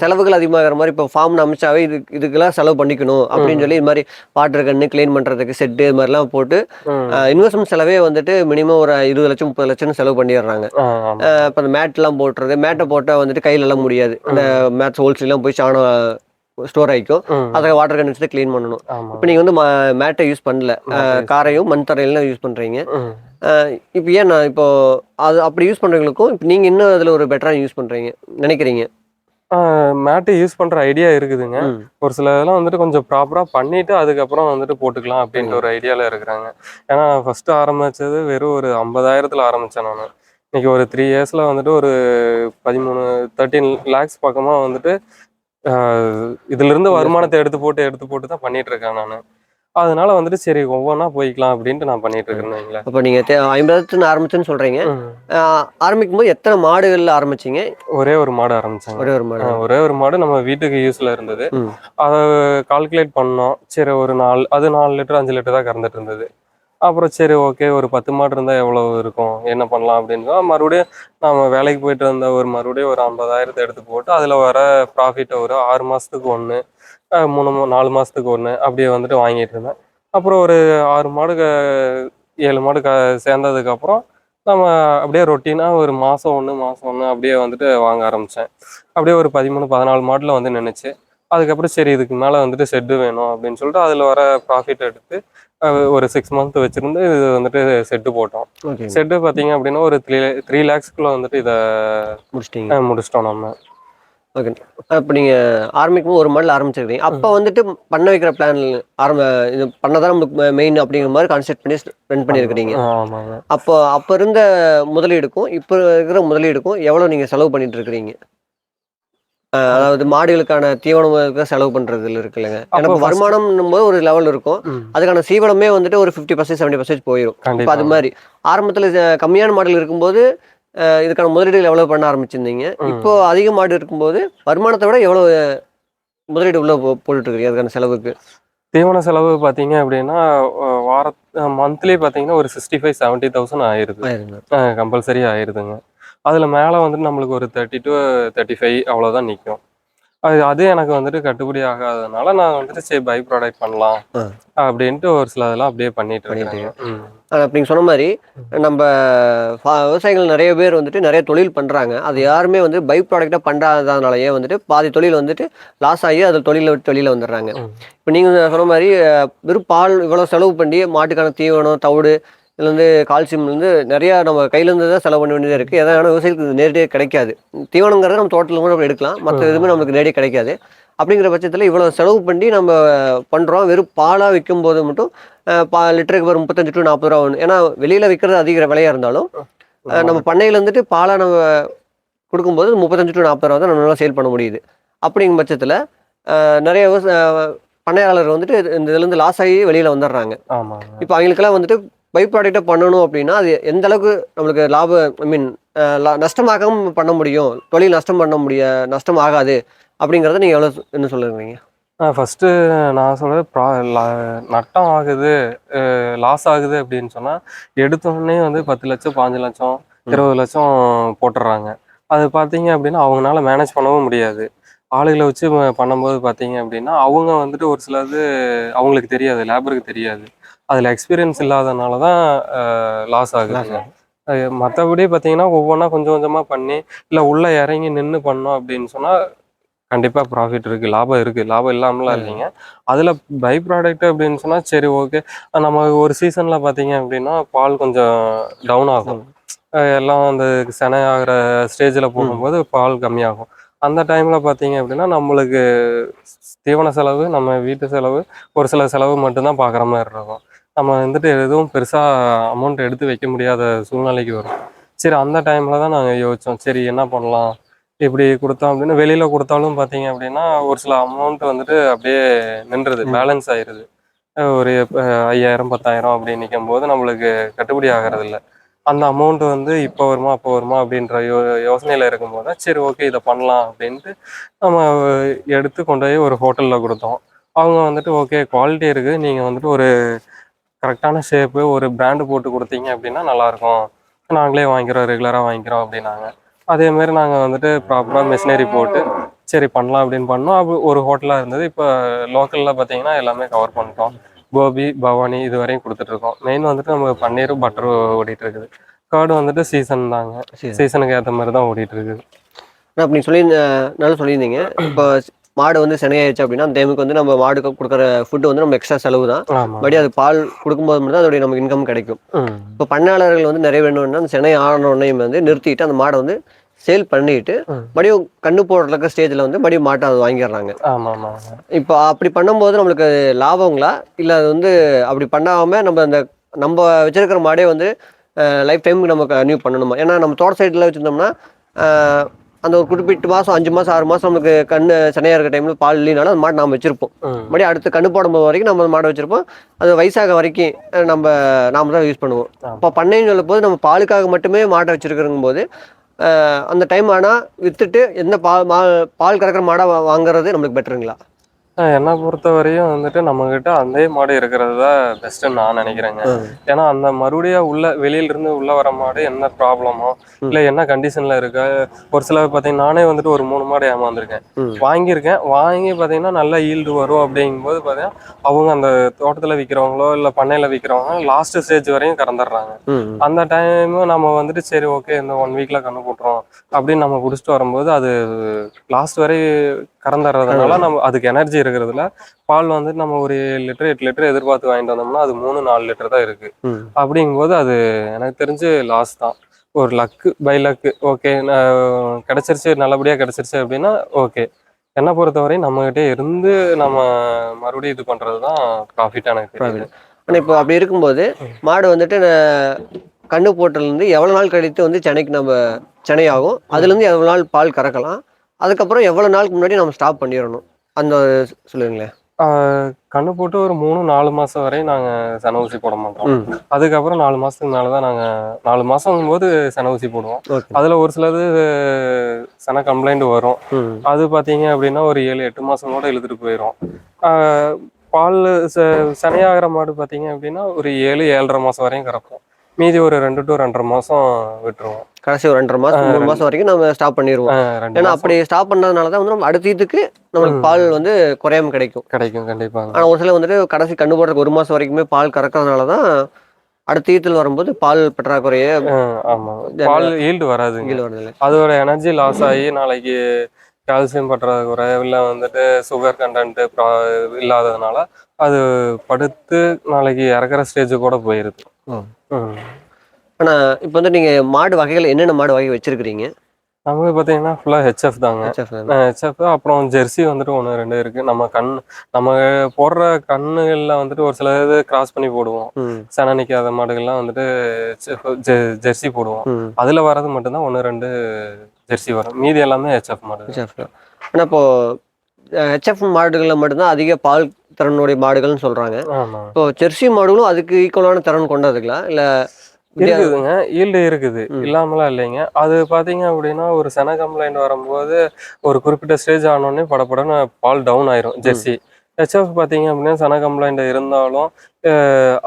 செலவுகள் அதிகமாகிற மாதிரி இப்போ ஃபார்ம் அமைச்சாவே இது இதுக்கெல்லாம் செலவு பண்ணிக்கணும் அப்படின்னு சொல்லி இது மாதிரி வாட்டர் கன்று க்ளீன் பண்ணுறதுக்கு செட்டு இது மாதிரிலாம் போட்டு. இன்வெஸ்ட்மெண்ட் செலவே வந்துட்டு மினிமம் ஒரு இருபது லட்சம் முப்பது லட்சம் செலவு பண்ணிடுறாங்க. இப்போ அந்த மேட்லாம் போட்டுறது மேட்டை போட்டால் வந்துட்டு கையில எல்லாம் முடியாது அந்த மேட்ஸ் ஹோல்ஸ்லாம் போய் சாணம் ஸ்டோர் ஆகிக்கும். அதை வாட்டர் வச்சுட்டு க்ளீன் பண்ணணும். இப்போ நீங்கள் வந்து மேட்டை யூஸ் பண்ணல. காரையும் மண் தரையிலாம் யூஸ் பண்ணுறீங்க. இப்போ ஏன் நான் இப்போ அது அப்படி யூஸ் பண்ணுறவங்களுக்கும் இப்போ நீங்கள் இன்னும் அதில் ஒரு பெட்டராக யூஸ் பண்ணுறீங்க நினைக்கிறீங்க? மேட்டு யூஸ் பண்ற ஐடியா இருக்குதுங்க. ஒரு சில இதெல்லாம் வந்துட்டு கொஞ்சம் ப்ராப்பரா பண்ணிட்டு அதுக்கப்புறம் வந்துட்டு போட்டுக்கலாம் அப்படின்ற ஒரு ஐடியால இருக்கிறாங்க. ஏன்னா ஃபர்ஸ்ட் ஆரம்பிச்சது வெறும் ஒரு ஐம்பதாயிரத்துல ஆரம்பிச்சேன் நான். இன்னைக்கு ஒரு த்ரீ இயர்ஸ்ல வந்துட்டு ஒரு பதிமூணு தேர்ட்டீன் லேக்ஸ் பக்கமா வந்துட்டு இதுல இருந்து வருமானத்தை எடுத்து போட்டு எடுத்து போட்டு தான் பண்ணிட்டு இருக்கேன் நான். அதனால வந்துட்டு சரி ஒவ்வொன்றா போய்க்கலாம் அப்படின்ட்டு நான் பண்ணிட்டு வைங்களேன். அப்போ நீங்கள் ஐம்பதாயிரத்துன்னு ஆரம்பிச்சுன்னு சொல்கிறீங்க ம். ஆரம்பிக்கும் போது எத்தனை மாடுகளில் ஆரம்பிச்சீங்க? ஒரே ஒரு மாடு ஆரம்பிச்சாங்க. ஒரே ஒரு மாடு. ஒரே ஒரு மாடு நம்ம வீட்டுக்கு யூஸ்ல இருந்தது. அதை கால்குலேட் பண்ணோம். சரி ஒரு நாலு அது நாலு லிட்டர் அஞ்சு லிட்டர் தான் கறந்துட்டு இருந்தது. அப்புறம் சரி ஓகே ஒரு பத்து மாடு இருந்தால் எவ்வளோ இருக்கும்? என்ன பண்ணலாம் அப்படின்னு மறுபடியும் நம்ம வேலைக்கு போயிட்டு இருந்த ஒரு மறுபடியும் ஒரு ஐம்பதாயிரத்தை எடுத்து போட்டு அதில் வர ப்ராஃபிட்டை ஒரு ஆறு மாதத்துக்கு ஒன்று மூணு நாலு மாதத்துக்கு ஒன்று அப்படியே வந்துட்டு வாங்கிட்டு இருந்தேன். அப்புறம் ஒரு ஆறு மாடு க- ஏழு மாடு க சேர்ந்ததுக்கப்புறம் நம்ம அப்படியே ரொட்டீனாக ஒரு மாதம் ஒன்று மாதம் ஒன்று அப்படியே வந்துட்டு வாங்க ஆரம்பித்தேன் அப்படியே ஒரு பதிமூணு பதினாலு மாடில் வந்து நின்றுச்சு அதுக்கப்புறம் சரி இதுக்கு மேலே வந்துட்டு செட்டு வேணும் அப்படின்னு சொல்லிட்டு அதில் வர ப்ராஃபிட் எடுத்து ஒரு சிக்ஸ் மந்த் வச்சுருந்து இது வந்துட்டு செட்டு போட்டோம். செட்டு பார்த்தீங்க அப்படின்னா ஒரு த்ரீ த்ரீ லேக்ஸ்க்குள்ளே வந்துட்டு இதை முடிச்சிட்டீங்க. முடிச்சிட்டோம் நம்ம. ஓகே இப்போ நீங்கள் ஆரம்பிக்கும் ஒரு மாடல் ஆரம்பிச்சிருக்கீங்க. அப்போ வந்துட்டு பண்ண வைக்கிற பிளான் ஆரம்ப இது பண்ணதான் நம்மளுக்கு மெயின் அப்படிங்கிற மாதிரி கான்செப்ட் பண்ணி ரன் பண்ணியிருக்கிறீங்க. அப்போ அப்போ இருந்த முதலீடுக்கும் இப்போ இருக்கிற முதலீடுக்கும் எவ்வளோ நீங்கள் செலவு பண்ணிட்டு இருக்கிறீங்க? அதாவது மாடுகளுக்கான தீவனம் செலவு பண்ணுறதுல இருக்குல்லங்க அப்போ எனக்கு வருமானம்னும் போது ஒரு லெவல் இருக்கும். அதுக்கான சீவனமே வந்துட்டு ஒரு ஃபிஃப்டி பர்சன்ட் செவன்டி பர்சன்ட் போயிடும் அது மாதிரி. ஆரம்பத்தில் கம்மியான மாடல் இருக்கும்போது இதுக்கான முதலீடுகள் எவ்வளோ பண்ண ஆரம்பிச்சிருந்தீங்க. இப்போ அதிக மாடு இருக்கும்போது வருமானத்தை விட எவ்வளோ முதலீடு உள்ள போட்டுட்டு இருக்கீங்க அதுக்கான செலவுக்கு? தீவன செலவு பார்த்தீங்க அப்படின்னா வார மந்த்லி பார்த்தீங்கன்னா ஒரு சிக்ஸ்டி ஃபைவ் செவன்ட்டி தௌசண்ட் ஆயிருது கம்பல்சரி ஆயிருதுங்க. அதில் மேலே வந்துட்டு நம்மளுக்கு ஒரு தேர்ட்டி டு தேர்ட்டி ஃபைவ் அவ்வளோதான் நிற்கும் அது அது எனக்கு வந்துட்டு கட்டுப்படி ஆகாதனால நான் வந்துட்டு சரி பை ப்ராடக்ட் பண்ணலாம். அப்படின்ட்டு ஒரு சில இதெல்லாம் அப்படியே பண்ணிட்டு இருக்கேன் நீங்க சொன்ன மாதிரி நம்ம விவசாயிகள் நிறைய பேர் வந்துட்டு நிறைய தொழில் பண்ணுறாங்க அது யாருமே வந்து பை ப்ராடக்டாக பண்ணுறதுனாலயே வந்துட்டு பாதி தொழில் வந்துட்டு லாஸ் ஆகி அது தொழிலை விட்டு வெளியில் வந்துடுறாங்க. இப்போ நீங்கள் சொன்ன மாதிரி வெறும் பால் இவ்வளோ செலவு பண்ணி மாட்டுக்கான தீவனம் தவிடு இதுல இருந்து கால்சியம்லேருந்து நிறையா நம்ம கையிலேருந்து தான் செலவு பண்ண வேண்டியதாக இருக்குது எதாவது விவசாயிகளுக்கு நேரடியாக கிடைக்காது. தீவனங்கிறது நம்ம தோட்டத்தில் கூட நம்ம எடுக்கலாம். மற்ற எதுவுமே நமக்கு நேரடியாக கிடைக்காது. அப்படிங்கிற பட்சத்தில் இவ்வளோ செலவு பண்ணி நம்ம பண்ணுறோம் வெறும் பாலாக விற்கும் போது மட்டும் பா லிட்டருக்கு ஒரு முப்பத்தஞ்சு டு நாற்பது ரூபா வரும். ஏன்னா வெளியில் விற்கிறது அதிக விலையாக இருந்தாலும் நம்ம பண்ணையில் வந்துட்டு பாலாக நம்ம கொடுக்கும்போது முப்பத்தஞ்சு டு நாற்பது ரூபா தான் நம்மளால சேல் பண்ண முடியுது. அப்படிங்கும் பட்சத்தில் நிறைய விவசா பண்ணையாளர் வந்துட்டு இந்த இதுலேருந்து லாஸ் ஆகி வெளியில் வந்துடுறாங்க இப்போ அவங்களுக்கெல்லாம் வந்துட்டு பை ப்ராடக்ட்டை பண்ணணும் அப்படின்னா அது எந்த அளவுக்கு நம்மளுக்கு லாபம் ஐ மீன் நஷ்டமாகாம பண்ண முடியும். தொழில் நஷ்டம் பண்ண முடிய நஷ்டம் ஆகாது அப்படிங்கிறத நீங்கள் எவ்வளோ என்ன சொல்லுறீங்க ஃபஸ்ட்டு நான் சொல்கிறது ப்ரா லா- நட்டம் ஆகுது லாஸ் ஆகுது அப்படின்னு சொன்னால் எடுத்தோடனே வந்து பத்து லட்சம் பாஞ்சு லட்சம் இருபது லட்சம் போட்டுடுறாங்க அது பார்த்தீங்க அப்படின்னா அவங்களால மேனேஜ் பண்ணவும் முடியாது. ஆளுகளை வச்சு பண்ணும்போது பார்த்தீங்க அப்படின்னா அவங்க வந்துட்டு ஒரு சிலது அவங்களுக்கு தெரியாது லேபருக்கு தெரியாது. அதில் எக்ஸ்பீரியன்ஸ் இல்லாதனால தான் லாஸ் ஆகுது. மற்றபடி பார்த்தீங்கன்னா ஒவ்வொன்றா கொஞ்சம் கொஞ்சமாக பண்ணி இல்லை உள்ளே இறங்கி நின்று பண்ணோம் அப்படின்னு சொன்னால் கண்டிப்பாக ப்ராஃபிட் இருக்குது லாபம் இருக்குது லாபம் இல்லாமலாம். இல்லைங்க. அதில் பை ப்ராடக்ட் அப்படின்னு சொன்னால் சரி ஓகே நம்ம ஒரு சீசனில் பார்த்தீங்க அப்படின்னா பால் கொஞ்சம் டவுன் ஆகும். எல்லாம் அந்த செனை ஆகிற ஸ்டேஜில் போகும்போது பால் கம்மியாகும். அந்த டைமில் பார்த்தீங்க அப்படின்னா நம்மளுக்கு தீவன செலவு நம்ம வீட்டு செலவு ஒரு சில செலவு மட்டும்தான் பார்க்குற மாதிரி இருக்கும். நம்ம வந்துட்டு எதுவும் பெருசாக அமௌண்ட் எடுத்து வைக்க முடியாத சூழ்நிலைக்கு வரும். சரி அந்த டைமில் தான் நாங்கள் யோசித்தோம் சரி என்ன பண்ணலாம்? இப்படி கொடுத்தோம் அப்படின்னு. வெளியில் கொடுத்தாலும் பார்த்தீங்க அப்படின்னா ஒரு சில அமௌண்ட் வந்துட்டு அப்படியே நின்றுது. பேலன்ஸ் ஆயிடுது ஒரு ஐயாயிரம் பத்தாயிரம் அப்படி நிற்கும் போது நம்மளுக்கு கட்டுப்படி ஆகிறது இல்ல அந்த அமௌண்ட் வந்து இப்போ வருமா அப்போ வருமா அப்படின்ற யோ யோசனையில் இருக்கும்போது தான் சரி ஓகே இதை பண்ணலாம் அப்படின்ட்டு நம்ம எடுத்து கொண்டு போய் ஒரு ஹோட்டலில் கொடுத்தோம். அவங்க வந்துட்டு ஓகே குவாலிட்டி இருக்குது. நீங்கள் வந்துட்டு ஒரு கரெக்டான ஷேப்பு ஒரு பிராண்டு போட்டு கொடுத்தீங்க அப்படின்னா நல்லாயிருக்கும். நாங்களே வாங்கிக்கிறோம் ரெகுலராக வாங்கிக்கிறோம் அப்படின்னாங்க. அதேமாரி நாங்கள் வந்துட்டு ப்ராப்பராக மிஷினரி போட்டு சரி பண்ணலாம் அப்படின்னு பண்ணோம். அப்போ ஒரு ஹோட்டலாக இருந்தது. இப்போ லோக்கலில் பார்த்தீங்கன்னா எல்லாமே கவர் பண்ணிட்டோம். கோபி பவானி இது வரையும் கொடுத்துட்ருக்கோம் மெயின் வந்துட்டு நம்ம பன்னீரும் பட்டரும் ஓடிட்டு இருக்குது. கார்டு வந்துட்டு சீசன் தாங்க. சீசனுக்கு ஏற்ற மாதிரி தான் ஓடிட்டு இருக்குது. அப்படி சொல்லி நல்லா சொல்லியிருந்தீங்க. இப்போ மாடு வந்து சினையாயிடுச்சு அப்படின்னா அந்த டைமுக்கு வந்து நம்ம மாடுக்கு கொடுக்குற ஃபுட்டு வந்து நம்ம எக்ஸ்ட்ரா செலவு தான். படி அது பால் கொடுக்கும்போது மட்டும் தான் அதோடைய நமக்கு இன்கம் கிடைக்கும். இப்போ பண்ணையாளர்கள் வந்து நிறைய வேணும்னா அந்த சினை ஆன உடனே வந்து நிறுத்திட்டு அந்த மாடை வந்து சேல் பண்ணிட்டு. மறுபடியும் கண்ணு போடுறதுக்கு ஸ்டேஜில் வந்து மறுபடியும் மாட்டை அதை வாங்கிடுறாங்க. இப்போ அப்படி பண்ணும்போது நம்மளுக்கு லாபங்களா? இல்லை அது வந்து அப்படி பண்ணாமல் நம்ம அந்த நம்ம வச்சிருக்கிற மாடே வந்து லைஃப் டைமுக்கு நம்ம கன்யூ பண்ணணுமா? ஏன்னா நம்ம தோட்ட சைடில் வச்சுருந்தோம்னா அந்த ஒரு குறிப்பிட்ட மாதம் அஞ்சு மாதம் ஆறு மாதம் நமக்கு கண்ணு சனையாக இருக்க டைமில் பால் இல்லைனாலும் அந்த மாடு நாம் வச்சிருப்போம். மறுபடியும் அடுத்து கண்ணு போடும்போது வரைக்கும் நம்ம அந்த மாடை வச்சிருப்போம். அது வயசாக வரைக்கும் நம்ம நாம தான் யூஸ் பண்ணுவோம். இப்போ பண்ணைன்னு சொல்லும் போது நம்ம பாலுக்காக மட்டுமே மாட்டை வச்சிருக்கிறங்கும் போது அந்த டைம் ஆனால் வித்துட்டு என்ன பால் மா பால் கறக்கிற மாடை வா- வாங்குறது நம்மளுக்கு பெட்டருங்களா என்னை பொறுத்த வரையும் வந்துட்டு நம்மகிட்ட அதே மாடு இருக்கிறது தான் பெஸ்ட்டுன்னு நான் நினைக்கிறேங்க. ஏன்னா அந்த மறுபடியும் உள்ள வெளியில இருந்து உள்ள வர மாடு என்ன ப்ராப்ளமோ. இல்லை என்ன கண்டிஷன்ல இருக்கு? ஒரு சில பார்த்தீங்கன்னா நானே வந்துட்டு ஒரு மூணு மாடு ஏமாந்துருக்கேன். வாங்கியிருக்கேன். வாங்கி பார்த்தீங்கன்னா நல்ல ஈல்டு வரும் அப்படிங்கும்போது பார்த்தீங்கன்னா அவங்க அந்த தோட்டத்தில் விற்கிறவங்களோ இல்லை பண்ணையில் விற்கிறவங்க லாஸ்ட் ஸ்டேஜ் வரையும் கறந்துடுறாங்க. அந்த டைம் நம்ம வந்துட்டு சரி ஓகே இந்த ஒன் வீக்ல கண்ணு போட்டுரும் அப்படின்னு நம்ம குடிச்சிட்டு வரும்போது அது லாஸ்ட் வரை கறந்துடுறதுனால நம்ம அதுக்கு எனர்ஜி இருக்கிறதுல பால் வந்துட்டு நம்ம ஒரு ஏழு லிட்டர் எட்டு லிட்டர் எதிர்பார்த்து வாங்கிட்டு வந்தோம்னா அது மூணு நாலு லிட்டர் தான் இருக்கு. அப்படிங்கும்போது அது எனக்கு தெரிஞ்சு லாஸ் தான். ஒரு லக்கு பை லக்கு ஓகே கிடைச்சிருச்சு நல்லபடியாக கிடைச்சிருச்சு அப்படின்னா ஓகே என்னை பொறுத்தவரை நம்மகிட்டே இருந்து நம்ம மறுபடியும் இது பண்றது தான் ப்ராஃபிட் எனக்கு ஆனால் இப்போ அப்படி இருக்கும்போது மாடு வந்துட்டு கண்ணு போட்டதுலேருந்து எவ்வளோ நாள் கழித்து வந்து சென்னைக்கு நம்ம சென்னை ஆகும்? அதுலேருந்து எவ்வளோ நாள் பால் கறக்கலாம்? அதுக்கப்புறம் எவ்வளோ நாளுக்கு முன்னாடி நம்ம ஸ்டாப் பண்ணிடணும்? அந்த சொல்லுங்களேன். கண்ணு போட்டு ஒரு மூணு நாலு மாசம் வரை நாங்க சென ஊசி போட மாட்டோம். அதுக்கப்புறம் நாலு மாசத்துக்கு மேல தான் நாங்க நாலு மாசம் போது சென ஊசி போடுவோம். அதுல ஒரு சிலது சென கம்ப்ளைண்ட் வரும். அது பாத்தீங்க அப்படின்னா ஒரு ஏழு எட்டு மாசம் கூட இழுத்துட்டு போயிடும் பால் செனையாகிற மாடு பாத்தீங்க அப்படின்னா ஒரு ஏழு ஏழரை மாசம் வரையும் கறப்போம் மீதி ஒரு ரெண்டு டு ரெண்டரை மாசம் விட்டுருவோம். கடைசி ஒரு ரெண்டரை மாதம் மூணு மாதம் வரைக்கும் நம்ம ஸ்டாப் பண்ணிடுவோம் ஏன்னா மாசம். அப்படி ஸ்டாப் பண்ணதுனால தான் வந்து நம்ம அடுத்த இதுக்கு நம்மளுக்கு. பால் வந்து குறையாம கிடைக்கும். கிடைக்கும் கண்டிப்பாங்க. ஆனால் ஒரு சில வந்துட்டு கடைசி கண்ணு போடுறதுக்கு ஒரு மாதம் வரைக்குமே பால் கறக்கிறதுனால தான் அடுத்த ஈத்தில் வரும்போது பால் பற்றாக்குறையே ஆஹ் ஆமா. பால் ஈல்டு வருது அதோட எனர்ஜி லாஸ் ஆகி நாளைக்கு கால்சியம் பற்றாக்குறை இல்லை வந்துட்டு சுகர் கண்டென்ட் இல்லாததுனால அது படுத்து நாளைக்கு இறக்குற ஸ்டேஜ் கூட போயிருது. ஆனால் இப்போ வந்து நீங்கள் மாடு வகைகள் என்னென்ன மாடு வகை வச்சிருக்கிறீங்க? நமக்கு பார்த்தீங்கன்னா ஃபுல்லாக ஹெச்எஃப் தாங்க? ஹெச்எஃப் அப்புறம் ஜெர்சி வந்துட்டு ஒன்று ரெண்டு இருக்கு. நம்ம கண் நம்ம போடுற கண்ணுகளில் வந்துட்டு ஒரு சில இது கிராஸ் பண்ணி போடுவோம். சென நிற்காத மாடுகள்லாம் வந்துட்டு ஜெர்சி போடுவோம். அதில் வர்றது மட்டும்தான் ஒன்று ரெண்டு ஜெர்சி வரும். மீதி எல்லாமே ஹெச்எஃப் மாடு ஹெச்எஃப் ஆனால் இப்போ ஹெச்எஃப் மாடுகளில் மட்டும்தான் அதிக பால் திறனுடைய மாடுகள்னு சொல்கிறாங்க இப்போ ஜெர்சி மாடுகளும் அதுக்கு ஈக்குவலான திறன் கொண்டதுங்களா? இல்லை இருக்குதுங்க. ஈல்டு இருக்குது. இல்லாமலாம் இல்லைங்க. அது பாத்தீங்க அப்படின்னா ஒரு சென கம்ப்ளைண்ட் வரும்போது ஒரு குறிப்பிட்ட ஸ்டேஜ் ஆனோடனே படப்படன்னு பால் டவுன் ஆயிரும் ஜெர்சி. ஹெச்எஃப் பார்த்தீங்க அப்படின்னா சென கம்ப்ளைண்ட் இருந்தாலும்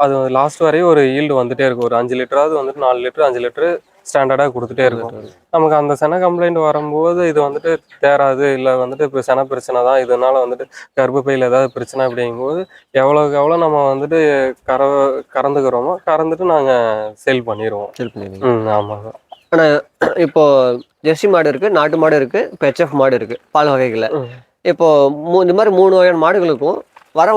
அது லாஸ்ட் வரையும் ஒரு ஈல்டு வந்துட்டே இருக்கும். ஒரு அஞ்சு லிட்டராவது வந்துட்டு நாலு லிட்டர் அஞ்சு லிட்டர் ஸ்டாண்டர்டாக கொடுத்துட்டே இருக்கும். நமக்கு அந்த சென கம்ப்ளைண்ட் வரும்போது இது வந்துட்டு தேராது இல்லை வந்துட்டு இப்போ சென பிரச்சனை தான். இதனால வந்துட்டு கர்ப்பப்பையில் ஏதாவது பிரச்சனை அப்படிங்கும்போது எவ்வளோக்கு எவ்வளோ நம்ம வந்துட்டு கற கறந்துக்கிறோமோ கறந்துட்டு நாங்கள் சேல் பண்ணிடுவோம் செல் பண்ணிடுவீங்க. ம் ஆமாங்க இப்போ ஜெர்சி மாடு இருக்கு நாட்டு மாடு இருக்கு இப்போ ஹெச்எஃப் மாடு இருக்கு பால் வகைகள்ல. ம். இப்போ மூ- இந்த மாதிரி மூணு வகையான மாடுகளுக்கும் வர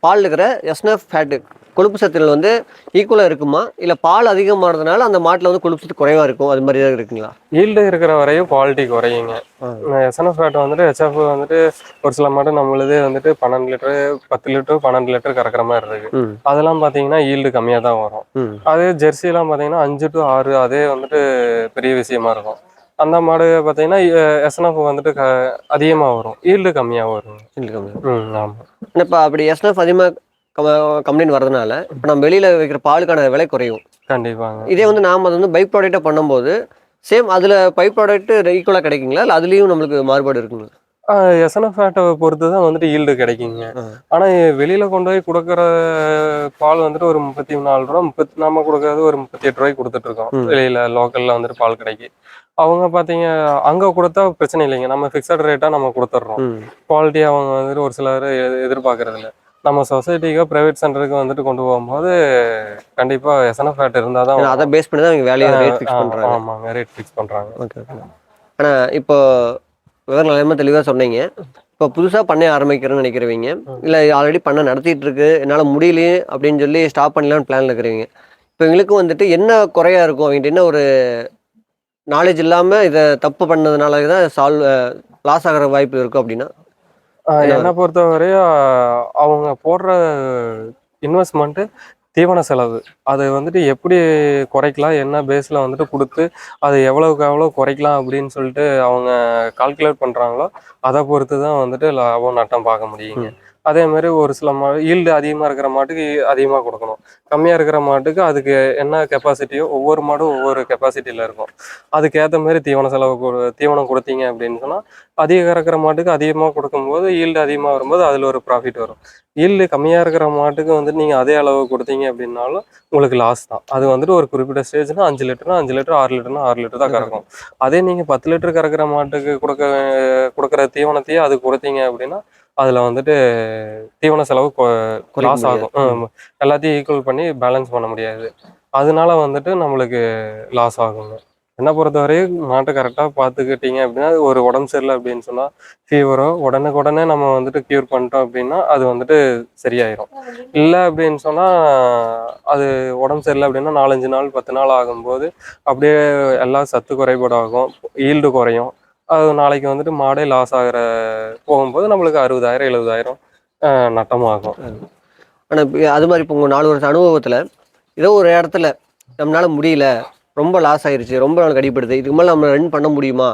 பால் இருக்கிற எஸ்னஃப் ஃபேட்டு கொழுப்பு சத்துகள் வந்து ஈக்குவலாக இருக்குமா? இல்லை பால் அதிகமாகிறதுனால அந்த மாட்டில் வந்து கொழுப்பு சத்து குறைவாக இருக்கும்? அது மாதிரி தான் இருக்குங்களா? ஈல்டு இருக்கிற வரையும் குவாலிட்டி குறையுங்க. எஸ்என்எஃப் ஃபேட் வந்துட்டு ஹெச்எஃப் வந்துட்டு ஒரு சில மாடு நம்மளுதே வந்துட்டு பன்னெண்டு லிட்டரு பத்து லிட்டரு பன்னெண்டு லிட்டர் கறக்கிற மாதிரி இருக்கு. அதெல்லாம் பார்த்தீங்கன்னா ஈல்டு கம்மியாக தான் வரும். அதே ஜெர்சிலாம் பார்த்தீங்கன்னா அஞ்சு டு ஆறு அதே வந்துட்டு பெரிய விஷயமா இருக்கும். அந்த மாடு பார்த்தீங்கன்னா எஸ்என்எஃப் வந்துட்டு க அதிகமாக வரும். ஈல்டு கம்மியாக வரும் இல்லை கம்மி ம் ஆமாம் இப்போ அப்படி எஸ்னஃப் அதிகமாக கம்ப்ளைண்ட் வரதுனால இப்போ நம்ம வெளியில் வைக்கிற பாலுக்கான விலை குறையும். கண்டிப்பாங்க. இதே வந்து நாம் அதை வந்து பை ப்ராடக்டாக பண்ணும்போது சேம் அதில் பை ப்ராடக்ட் ஈக்குவலாக கிடைக்குங்களா? இல்லை அதுலேயும் நம்மளுக்கு மாறுபாடு இருக்குங்களா? எஸ்என்எஃப் ஃபேட்டை பொறுத்து தான் வந்துட்டு ஈல்டு கிடைக்குங்க. ஆனால் வெளியில் கொண்டு போய் கொடுக்குற பால் வந்துட்டு ஒரு முப்பத்தி நாலு ரூபா முப்பத்தி நம்ம கொடுக்கறது ஒரு முப்பத்தி எட்டு ரூபாய்க்கு கொடுத்துட்டு இருக்கோம் ம். வெளியில் லோக்கலில் வந்துட்டு பால் கிடைக்கு. அவங்க பார்த்தீங்க அங்கே கொடுத்தா பிரச்சனை இல்லைங்க. நம்ம ஃபிக்ஸட் ரேட்டாக நம்ம கொடுத்துட்றோம். குவாலிட்டி அவங்க வந்துட்டு ஒரு சிலர் எதிர்பார்க்கறது இல்ல நம்ம சொசைட்டிக்கோ ப்ரைவேட் சென்டருக்கு வந்துட்டு கொண்டு போகும்போது கண்டிப்பாக எஸ்என்எஃப் ஃபேட் இருந்தால் தான் அதை பேஸ் பண்ணி தான் அவங்க வேலையை ரேட் ஃபிக்ஸ் பண்ணுறாங்க ஆமாங்க ரேட் ஃபிக்ஸ் பண்ணுறாங்க ஓகே ஓகே ஆனால் இப்போ விவரம் எல்லாமே தெளிவாக சொன்னீங்க. இப்போ புதுசாக பண்ண ஆரம்பிக்கிறேன்னு நினைக்கிறவங்க இல்லை ஆல்ரெடி பண்ண நடத்திட்டு இருக்கு என்னால் முடியலையே அப்படின்னு சொல்லி ஸ்டாப் பண்ணலாம்னு பிளான் இருக்கிறவங்க. இப்போ எங்களுக்கும் வந்துட்டு என்ன குறையா இருக்கும்? அவங்ககிட்ட என்ன ஒரு நாலேஜ் இல்லாமல் இதை தப்பு பண்ணதுனால தான் சால்வ் லாஸ் ஆகிற வாய்ப்பு இருக்கும் அப்படின்னா? என்னை? பொறுத்தவரையும் அவங்க போடுற இன்வெஸ்ட்மெண்ட்டு தீவன செலவு. அது வந்துட்டு எப்படி குறைக்கலாம் என்ன பேஸில் வந்துட்டு கொடுத்து அது எவ்வளவுக்கு எவ்வளோ குறைக்கலாம் அப்படின்னு சொல்லிட்டு அவங்க கால்குலேட் பண்ணுறாங்களோ அதை பொறுத்து தான் வந்துட்டு லாபம் நட்டம் பார்க்க முடியுங்க. அதே மாதிரி ஒரு சில மாடு ஈல்டு அதிகமாக இருக்கிற மாட்டுக்கு அதிகமாக கொடுக்கணும். கம்மியாக இருக்கிற மாட்டுக்கு அதுக்கு என்ன கெப்பாசிட்டியோ ஒவ்வொரு மாடும் ஒவ்வொரு கெப்பாசிட்டியில் இருக்கும். அதுக்கேற்ற மாதிரி தீவன செலவு கொடு- தீவனம் கொடுத்தீங்க அப்படின்னு சொன்னால் அதிக கறக்கிற மாட்டுக்கு அதிகமாக கொடுக்கும்போது ஈல்டு அதிகமாக வரும்போது அதில் ஒரு ப்ராஃபிட் வரும். ஈல்டு கம்மியாக இருக்கிற மாட்டுக்கு வந்துட்டு நீங்கள் அதே அளவு கொடுத்தீங்க அப்படின்னாலும் உங்களுக்கு லாஸ் தான். அது வந்துட்டு ஒரு குறிப்பிட்ட ஸ்டேஜ்னா அஞ்சு லிட்டர்னா அஞ்சு லிட்டர் ஆறு லிட்டர்னா ஆறு லிட்டர் தான் கறக்கும். அதே நீங்கள் பத்து லிட்டர் கறக்கிற மாட்டுக்கு கொடுக்க கொடுக்குற தீவனத்தையே அது கொடுத்தீங்க அப்படின்னா அதில் வந்துட்டு தீவன செலவு லாஸ். ஆகும். எல்லாத்தையும் ஈக்குவல் பண்ணி பேலன்ஸ் பண்ண முடியாது. அதனால வந்துட்டு நம்மளுக்கு லாஸ் ஆகுங்க. என்னை பொறுத்தவரையும் மாட்டை கரெக்டாக பார்த்துக்கிட்டீங்க அப்படின்னா ஒரு உடம்பு சரியில்லை அப்படின்னு சொன்னால் ஃபீவரோ உடனுக்கு உடனே நம்ம வந்துட்டு க்யூர் பண்ணிட்டோம் அப்படின்னா அது வந்துட்டு சரியாயிரும். இல்லை அப்படின்னு சொன்னால் அது உடம்பு சரியில்லை அப்படின்னா நாலஞ்சு நாள் பத்து நாள் ஆகும்போது அப்படியே எல்லாம் சத்து குறைபாடு ஆகும் ஈல்டு குறையும். அது நாளைக்கு வந்துட்டு மாடே லாஸ் ஆகிற போகும்போது நம்மளுக்கு அறுபதாயிரம் எழுபதாயிரம் நட்டமாகும். ஆனால் அது மாதிரி இப்போ உங்கள் நாலு வருஷம் அனுபவத்தில் ஏதோ ஒரு இடத்துல நம்மளால முடியல ரொம்ப லாஸ் ஆயிருச்சு ரொம்ப நாளுக்கு அடிபடுது இதுக்கு மேலே நம்ம ரன் பண்ண முடியுமா?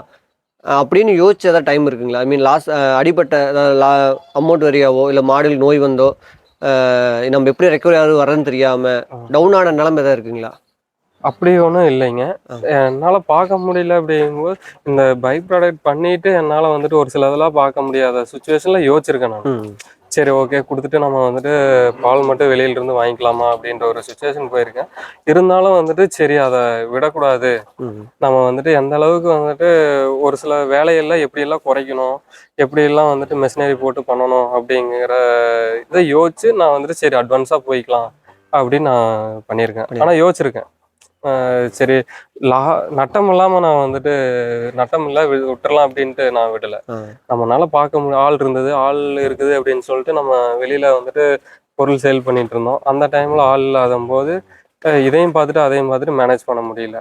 அப்படின்னு யோசிச்சு ஏதாவது டைம் இருக்குங்களா? ஐ மீன் லாஸ் அடிபட்ட அமௌண்ட் வரியாவோ இல்லை மாடுகள் நோய் வந்தோ நம்ம எப்படி ரெக்கவரி ஆகுது வரதுன்னு தெரியாமல் டவுன் ஆன நிலைமை ஏதாவது இருக்குங்களா? அப்படி ஒன்றும் இல்லைங்க. என்னால் பார்க்க முடியல அப்படிங்கும்போது இந்த பை ப்ராடக்ட் பண்ணிட்டு என்னால் வந்துட்டு ஒரு சில இதெல்லாம் பார்க்க முடியாத சுச்சுவேஷனில் யோசிச்சிருக்கேன் நான். சரி ஓகே கொடுத்துட்டு நம்ம வந்துட்டு பால் மட்டும் வெளியில இருந்து வாங்கிக்கலாமா அப்படின்ற ஒரு சுச்சுவேஷன் போயிருக்கேன். இருந்தாலும் வந்துட்டு சரி அதை விடக்கூடாது. நம்ம வந்துட்டு எந்த அளவுக்கு வந்துட்டு ஒரு சில வேலையெல்லாம் எப்படியெல்லாம் குறைக்கணும் எப்படியெல்லாம் வந்துட்டு மெஷினரி போட்டு பண்ணணும் அப்படிங்கிற இதை யோசிச்சு நான் வந்துட்டு சரி அட்வான்ஸாக போய்க்கலாம் அப்படின்னு நான் பண்ணியிருக்கேன். ஆனால் யோசிச்சிருக்கேன். சரி லா நட்டம் இல்லாமல் நான் வந்துட்டு நட்டம் இல்லை விட்டுறலாம் அப்படின்ட்டு நான் விடலை. ஆ. நம்மனால பார்க்க முடியும் ஆள் இருந்தது ஆள் இருக்குது அப்படின்னு சொல்லிட்டு நம்ம வெளியில வந்துட்டு பொருள் சேல் பண்ணிட்டு இருந்தோம். அந்த டைம்ல ஆள் இல்லாத போது இதையும் பார்த்துட்டு அதையும் பார்த்துட்டு மேனேஜ் பண்ண முடியல.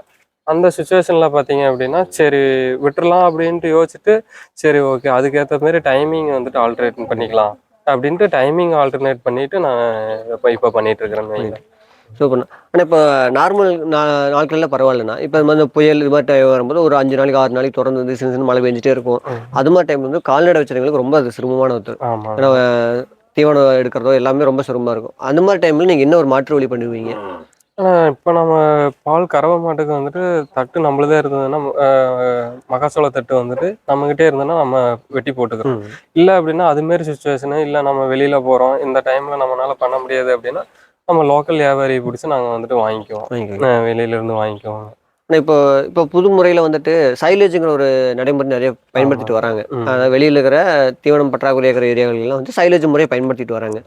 அந்த சுச்சுவேஷன்ல பார்த்தீங்க அப்படின்னா சரி விட்டுறலாம் அப்படின்ட்டு யோசிச்சுட்டு சரி ஓகே அதுக்கேற்ற மாதிரி டைமிங் வந்துட்டு ஆல்டர்னேட் பண்ணிக்கலாம். அப்படின்ட்டு டைமிங் ஆல்டர்னேட் பண்ணிட்டு நான் இப்போ இப்போ பண்ணிட்டு இருக்கிறேன்னு வைங்களேன். சூப்பர் ஆனால் இப்போ நார்மல் நா நாட்களில் பரவாயில்லண்ணா. இப்போ இந்த மாதிரி புயல் இது மாதிரி டைம் வரும்போது ஒரு அஞ்சு நாளைக்கு ஆறு நாளைக்கு தொடர்ந்து வந்து சின்ன சின்ன மழை பெஞ்சிட்டே இருக்கும். அது மாதிரி டைம் வந்து கால்நடை வச்சிருக்கவங்களுக்கு ரொம்ப அது சிரமமான ஒருத்தர் ஏன்னா தீவனம் எடுக்கிறதோ எல்லாமே ரொம்ப சிரமமாக இருக்கும். அந்த மாதிரி டைமில் நீங்கள் என்ன ஒரு மாற்று வழி பண்ணுவீங்க? ஆனா இப்போ நம்ம பால் கறவை மாட்டுக்கு வந்துட்டு தட்டு நம்மளதே இருந்ததுன்னா அஹ், மக்காச்சோள தட்டு வந்துட்டு நம்மகிட்டே இருந்ததுன்னா நம்ம வெட்டி போட்டுக்கிறோம். இல்லை அப்படின்னா அதுமாரி சுச்சுவேஷனு இல்லை நம்ம வெளியில் போகிறோம் இந்த டைமில் நம்மளால பண்ண முடியாது அப்படின்னா நம்ம லோக்கல் வியாபாரியை பிடிச்சி நாங்கள் வந்துட்டு வாங்கிக்குவோம். வாங்கிக்கோங்க அஹ் வெளியில இருந்து வாங்கிக்குவோம். ஆனால் இப்போ இப்போ புது முறையில் வந்துட்டு சைலேஜுங்கிற ஒரு நடைமுறை நிறைய பயன்படுத்திட்டு வராங்க. அதாவது வெளியில் இருக்கிற தீவனம் பற்றாக்குறை இருக்கிற ஏரியாவிலலாம் வந்து சைலேஜ் முறையை பயன்படுத்திட்டு வராங்க.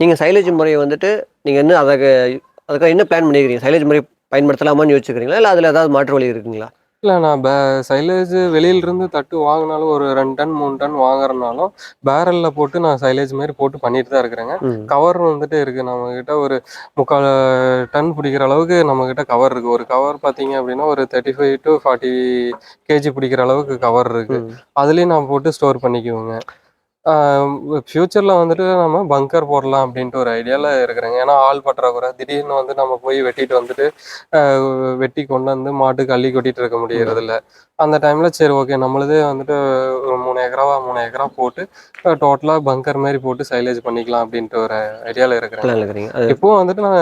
நீங்கள் சைலேஜ் முறையை வந்துட்டு நீங்கள் என்ன அதுக்கு அதுக்காக என்ன பிளான் பண்ணிக்கிறீங்க சைலேஜ் முறை பயன்படுத்தலாமான்னு யோசிச்சுக்கிறீங்களா? இல்லை அதில் ஏதாவது மாற்று வழி இருக்குங்களா? இல்லை நான் பே சைலேஜ் வெளியிலிருந்து தட்டு வாங்கினாலும் ஒரு ரெண்டு டன் மூணு டன் வாங்குறனாலும் பேரலில் போட்டு நான் சைலேஜ் மாதிரி போட்டு பண்ணிட்டு தான் இருக்கிறேங்க. கவர் வந்துட்டு இருக்கு. நம்ம கிட்ட ஒரு முக்கால் டன் பிடிக்கிற அளவுக்கு நம்ம கிட்ட கவர் இருக்கு. ஒரு கவர் பாத்தீங்க அப்படின்னா ஒரு thirty five to forty KG பிடிக்கிற அளவுக்கு கவர் இருக்கு. ம். அதுலயும் நான் போட்டு ஸ்டோர் பண்ணிக்குவோங்க. ஃப்யூச்சரில் வந்துட்டு நம்ம பங்கர் போடலாம் அப்படின்ட்டு ஒரு ஐடியால இருக்கிறேங்க. ஏன்னா ஆள் பற்றாக்குறை. திடீர்னு வந்து நம்ம போய் வெட்டிட்டு வந்துட்டு வெட்டி கொண்டு வந்து மாட்டுக்கு அள்ளி கொட்டிட்டு இருக்க முடியறது இல்ல அந்த டைம்ல சரி ஓகே நம்மளதே வந்துட்டு ஒரு மூணு ஏக்கராவா மூணு ஏக்கரா போட்டு டோட்டலா பங்கர் மாதிரி போட்டு சைலேஜ் பண்ணிக்கலாம் அப்படின்ட்டு ஒரு ஐடியால இருக்கிறேன். இப்போ வந்துட்டு நான்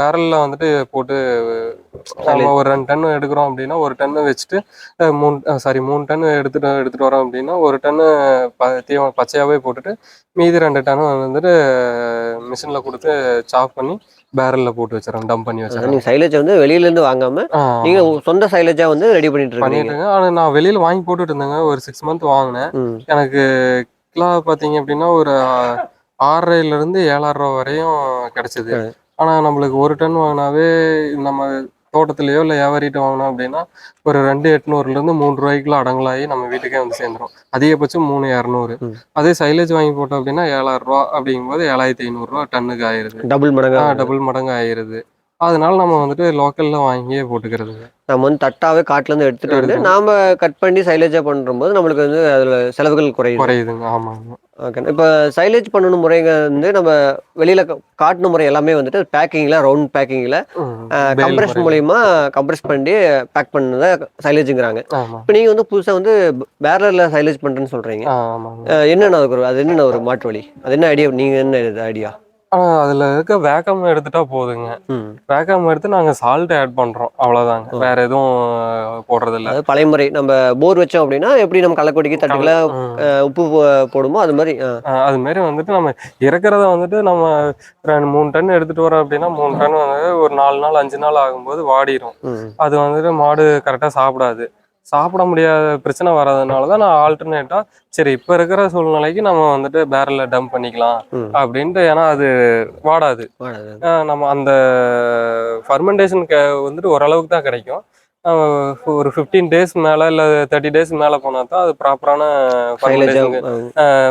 பேரல்ல வந்துட்டு போட்டு நம்ம ஒரு ரெண்டு டன் எடுக்கிறோம் அப்படின்னா ஒரு டன்னு வச்சுட்டு மூணு சாரி மூணு டன் எடுத்துட்டு எடுத்துட்டு வரோம் அப்படின்னா ஒரு டன்னு ப தீவனம் பச்சையாவே போட்டுட்டு மீதி ரெண்டு டன்னு வந்துட்டு மிஷினில் கொடுத்து சாப் பண்ணி பேரல்ல போட்டு வச்சிடறோம் டம்ப் பண்ணி வச்சிடறோம். நீங்கள் சைலேஜை வந்து வெளியிலேருந்து வாங்காமல் நீங்கள் உங்க சொந்த சைலேஜாக வந்து ரெடி பண்ணிட்டு இருக்கீங்க பண்ணிட்டுங்க ஆனா நான் வெளியில வாங்கி போட்டுட்டு இருந்தேங்க. ஒரு சிக்ஸ் மந்த் வாங்கினேன். எனக்கு கிலோ பார்த்தீங்க அப்படின்னா ஒரு ஆறரைல இருந்து ஏழாயிரம் ரூபா வரையும் கிடைச்சது. சரி. ஆனா நம்மளுக்கு ஒரு டன் வாங்கினாவே நம்ம தோட்டத்திலயோ இல்லை வியாபாரிட்ட வாங்கினோம் அப்படின்னா ஒரு ரெண்டு எட்நூறுல இருந்து மூணு ரூபாய்க்குள்ள அடங்கலாகி நம்ம வீட்டுக்கே வந்து சேர்ந்துரும். அதிகபட்சம் மூணு இரநூறு. அதே சைலேஜ் வாங்கி போட்டோம் அப்படின்னா ஏழாயிரம் ரூபா அப்படிங்கும்போது ஏழாயிரத்தி ஐநூறுரூவா டன்னுக்கு ஆயிருது. டபுள் மடங்கா டபுள் மடங்கு ஆயிருது அதனால நம்ம வந்துட்டு லோக்கல்ல வாங்கியே போட்டுக்கிறதுங்க. நம்ம வந்து தட்டாவே காட்டுலேருந்து எடுத்துட்டு வந்து. நாம கட் பண்ணி சைலேஜாக பண்ணும்போது நம்மளுக்கு வந்து அதில் செலவுகள் குறையுது குறையுதுங்க. ஆமாங்க ஓகே இப்போ சைலேஜ் பண்ணணும் முறைங்க வந்து நம்ம வெளியில் காட்டின முறை எல்லாமே வந்துட்டு பேக்கிங்கில் ரவுண்ட் பேக்கிங்கில் கம்ப்ரஸ். மூலியமா கம்ப்ரஸ் பண்ணி பேக் பண்ணதை சைலேஜுங்கிறாங்க இப்போ நீங்கள் வந்து புதுசாக வந்து பேரலில் சைலேஜ் பண்ணுறேன்னு சொல்கிறீங்க என்னென்ன ஒரு அது என்னென்ன ஒரு மாற்று வழி? அது என்ன ஐடியா நீங்கள் என்ன ஐடியா ஆனா அதுல இருக்க வேக்கம் எடுத்துட்டா போதுங்க. வேக்கம் எடுத்து நாங்க சால்ட் ஆட் பண்றோம். அவ்வளவுதாங்க. வேற எதுவும் போடுறது இல்ல அதாவது பழைய முறை. நம்ம போர் வச்சோம் அப்படின்னா எப்படி நம்ம கள்ளக்கொடிக்கு. அஹ், உப்பு போடுமோ அது மாதிரி அது மாதிரி வந்துட்டு நம்ம இறக்குறத வந்துட்டு நம்ம ரெண்டு மூணு டன் எடுத்துட்டு வரோம் அப்படின்னா மூணு டன் வந்து ஒரு நாலு நாள் அஞ்சு நாள் ஆகும்போது வாடிரும். ம். அது வந்துட்டு மாடு கரெக்டா சாப்பிடாது. சாப்பிட முடியாத பிரச்சனை வர்றதுனால தான் நான் ஆல்டர்னேட்டா சரி இப்ப இருக்கிற சூழ்நிலைக்கு நம்ம வந்துட்டு பேரல்ல டம்ப் பண்ணிக்கலாம். அப்படின்ட்டு ஏன்னா அது வாடாது நம்ம அந்த ஃபர்மெண்டேஷன் வந்துட்டு ஓரளவுக்கு தான் கிடைக்கும் ஒரு ஃபிஃப்டீன் டேஸ் மேலே இல்லை தேர்ட்டி டேஸ் மேலே போனால் தான் அது ப்ராப்பரான ஃபர்மெண்டேஷன்.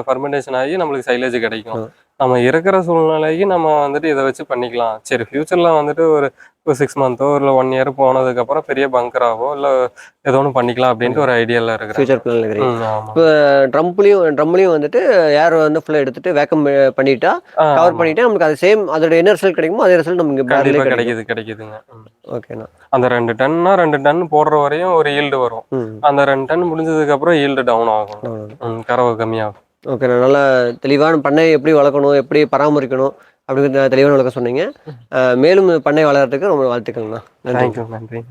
ஃபர்மெண்டேஷன் ஆகி நம்மளுக்கு சைலேஜ் கிடைக்கும். நம்ம இருக்கிற சூழ்நிலைக்கு நம்ம வந்துட்டு இதை வச்சு பண்ணிக்கலாம் சரி ஃபியூச்சரில் வந்துட்டு ஒரு ஒரு சிக்ஸ் மந்த்தோ இல்லை ஒன் இயர் போனதுக்கப்புறம் பெரிய பங்கராவோ இல்லை ஏதோ ஒன்று பண்ணிக்கலாம் அப்படின்ட்டு ஒரு ஐடியாவில் இருக்கிறேன். ஃபியூச்சர் பிளான் இருக்கிறீங்க. ஆமா. ட்ரம்ப்லையும் ட்ரம்லையும் வந்துட்டு ஏர் வந்து ஃபுல்லாக எடுத்துட்டு வேக்கம் பண்ணிட்டா கவர். பண்ணிட்டு நமக்கு அது சேம் அதோட என்ன ரிசல்ட் கிடைக்குமோ அதே ரிசல்ட் நமக்கு பேரலே கண்டிப்பா கிடைக்கும். கிடைக்குது கிடைக்குதுங்க. ஓகேண்ணா அந்த ரெண்டு டன்னா ரெண்டு டன் போடுற வரையும் ஒரு ஈல்டு வரும். அந்த ரெண்டு டன் முடிஞ்சதுக்கு அப்புறம் ஈல்டு டவுன் ஆகும். கறவை கம்மியாகும். ஓகேண்ணா நல்லா தெளிவான பண்ணை எப்படி வளர்க்கணும் எப்படி பராமரிக்கணும் அப்படிங்கிற தெளிவான விளக்கம் சொன்னீங்க. மேலும் பண்ணை வளர்றதுக்கு ரொம்ப வாழ்த்துக்கள்ண்ணா நன்றி. நன்றி.